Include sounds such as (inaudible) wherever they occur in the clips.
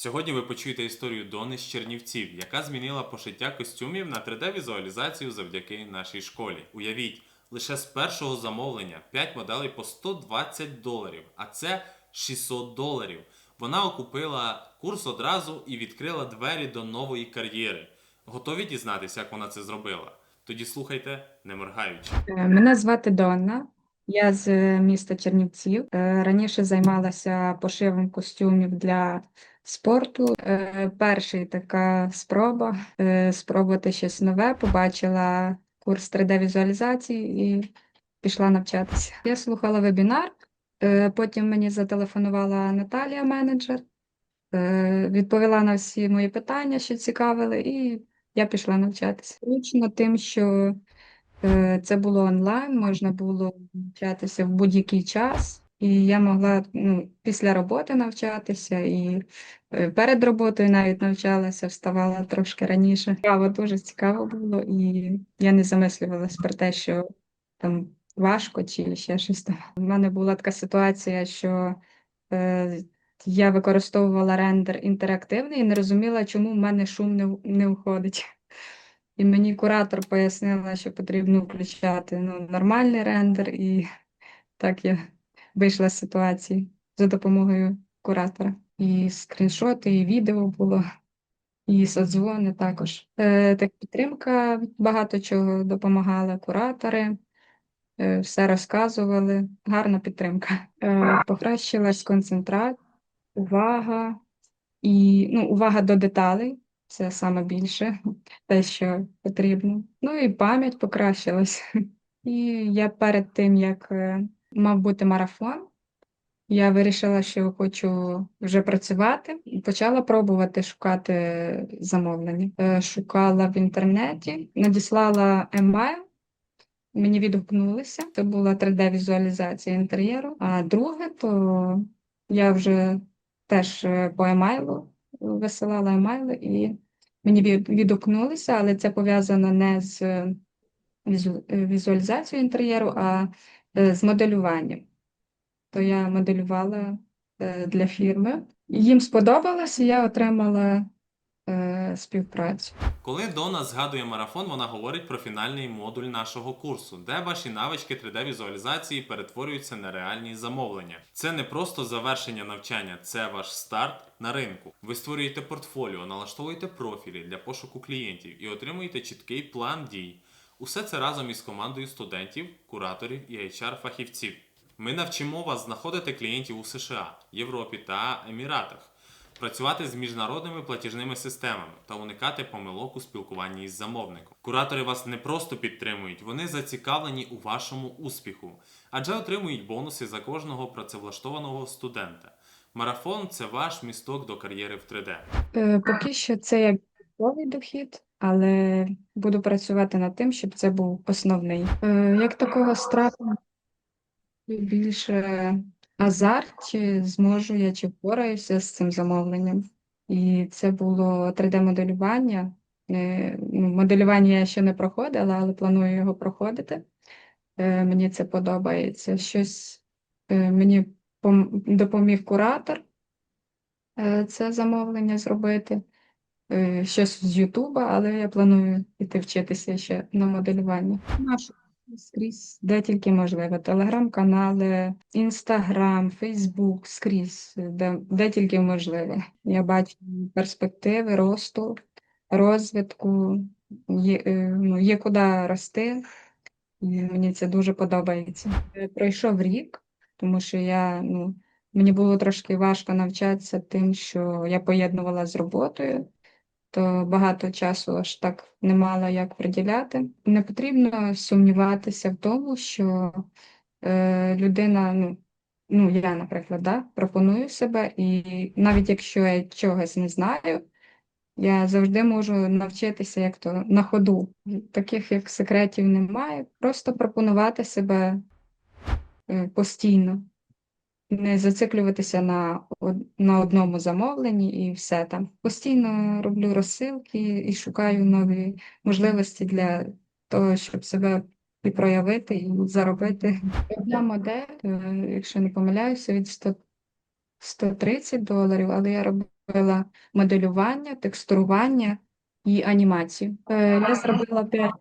Сьогодні ви почуєте історію Дони з Чернівців, яка змінила пошиття костюмів на 3D-візуалізацію завдяки нашій школі. Уявіть, лише з першого замовлення 5 моделей по 120 доларів, а це 600 доларів. Вона окупила курс одразу і відкрила двері до нової кар'єри. Готові дізнатися, як вона це зробила? Тоді слухайте, не моргаючи. Е, Мене звати Донна. Я з е, міста Чернівців. Е, Раніше займалася пошивом костюмів для спорту. Е, Перший така спроба е, спробувати щось нове. Побачила курс 3D-візуалізації і пішла навчатися. Я слухала вебінар, е, потім мені зателефонувала Наталія, менеджер, відповіла на всі мої питання, що цікавили, і я пішла навчатися. Зручно тим, що Це було онлайн, можна було навчатися в будь-який час, і я могла ну, після роботи навчатися, і е, перед роботою навіть навчалася, вставала трошки раніше. Цікаво, дуже цікаво було, і я не замислювалась про те, що там важко чи ще щось там. У мене була така ситуація, що е, я використовувала рендер інтерактивний і не розуміла, чому в мене шум не, не входить. І мені куратор пояснила, що потрібно включати ну, нормальний рендер, і так я вийшла з ситуації за допомогою куратора. І скріншоти, і відео було, і содзвони також. Е, так підтримка багато чого допомагала, куратори, е, все розказували. Гарна підтримка. Е, покращилась концентрація, увага і ну, увага до деталей. Це саме більше те, що потрібно. Ну і пам'ять покращилась. (laughs) І я перед тим, як е, мав бути марафон, я вирішила, що хочу вже працювати, і почала пробувати шукати замовлення. Е, Шукала в інтернеті, надіслала емейл, мені відгукнулися. Це була 3D-візуалізація інтер'єру. А друге, то я вже теж е, по емейлу висилала емейли і мені відгукнулися, але це пов'язано не з е, візу- візуалізацією інтер'єру, а з моделюванням. То я моделювала е, для фірми. Їм сподобалось, і я отримала е, співпрацю. Коли Дона згадує марафон, вона говорить про фінальний модуль нашого курсу, де ваші навички 3D-візуалізації перетворюються на реальні замовлення. Це не просто завершення навчання, це ваш старт на ринку. Ви створюєте портфоліо, налаштовуєте профілі для пошуку клієнтів і отримуєте чіткий план дій. Усе це разом із командою студентів, кураторів і HR-фахівців. Ми навчимо вас знаходити клієнтів у США, Європі та Еміратах працювати з міжнародними платіжними системами та уникати помилок у спілкуванні із замовником. Куратори вас не просто підтримують, вони зацікавлені у вашому успіху, адже отримують бонуси за кожного працевлаштованого студента. Марафон це ваш місток до кар'єри в 3D. Е, Поки що це як додатковий дохід, але буду працювати над тим, щоб це був основний. Е, Як такого страху більше азарт, чи зможу я, чи впораюся з цим замовленням. І це було 3D-моделювання. Е, ну, Моделювання я ще не проходила, але планую його проходити. Е, Мені це подобається. Щось мені допоміг куратор це замовлення зробити. Е, Щось з Ютуба, але я планую іти вчитися ще на моделювання. Нашу скрізь, де тільки можливо. Телеграм-канали, Інстаграм, Фейсбук, скрізь, де, де тільки можливо. Я бачу перспективи росту, розвитку, є, е, ну, є куди рости. І мені це дуже подобається. Е, Пройшов рік, тому що я, ну, мені було трошки важко навчатися тим, що я поєднувала з роботою, то багато часу аж так не мала як приділяти. Не потрібно сумніватися в тому, що е, людина, ну, ну я, наприклад, да, пропоную себе, і навіть якщо я чогось не знаю, я завжди можу навчитися як то на ходу. Таких як секретів немає. Просто пропонувати себе е, постійно, не зациклюватися на, на одному замовленні і все там. Постійно роблю розсилки і шукаю нові можливості для того, щоб себе і проявити, і заробити. Одна модель, е, якщо не помиляюся, від 100 130 доларів, але я робила моделювання, текстурування і анімацію. Е, Я зробила 5,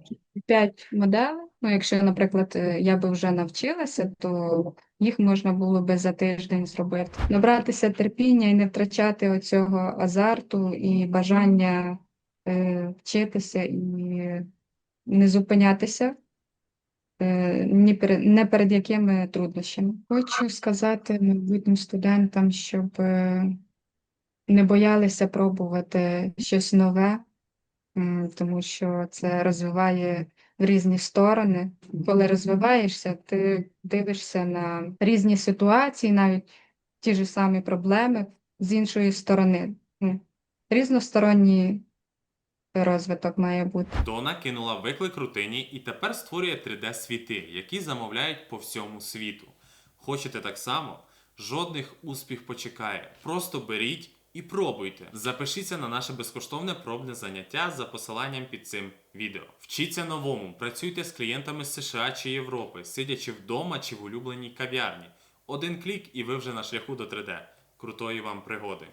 5 моделей. Ну, якщо, наприклад, е, я би вже навчилася, то їх можна було би за тиждень зробити. Набратися терпіння і не втрачати оцього азарту і бажання е, вчитися і не зупинятися е, ні перед, не перед якими труднощами. Хочу сказати майбутнім студентам, щоб е, не боялися пробувати щось нове, тому що це розвиває в різні сторони. Коли розвиваєшся, ти дивишся на різні ситуації, навіть ті ж самі проблеми з іншої сторони. М, Різносторонній розвиток має бути. Дона кинула виклик рутині і тепер створює 3D-світи, які замовляють по всьому світу. Хочете так само? Жодних успіх почекає. Просто беріть і пробуйте. Запишіться на наше безкоштовне пробне заняття за посиланням під цим відео. Вчіться новому, працюйте з клієнтами з США чи Європи, сидячи вдома чи в улюбленій кав'ярні. Один клік і ви вже на шляху до 3D. Крутої вам пригоди!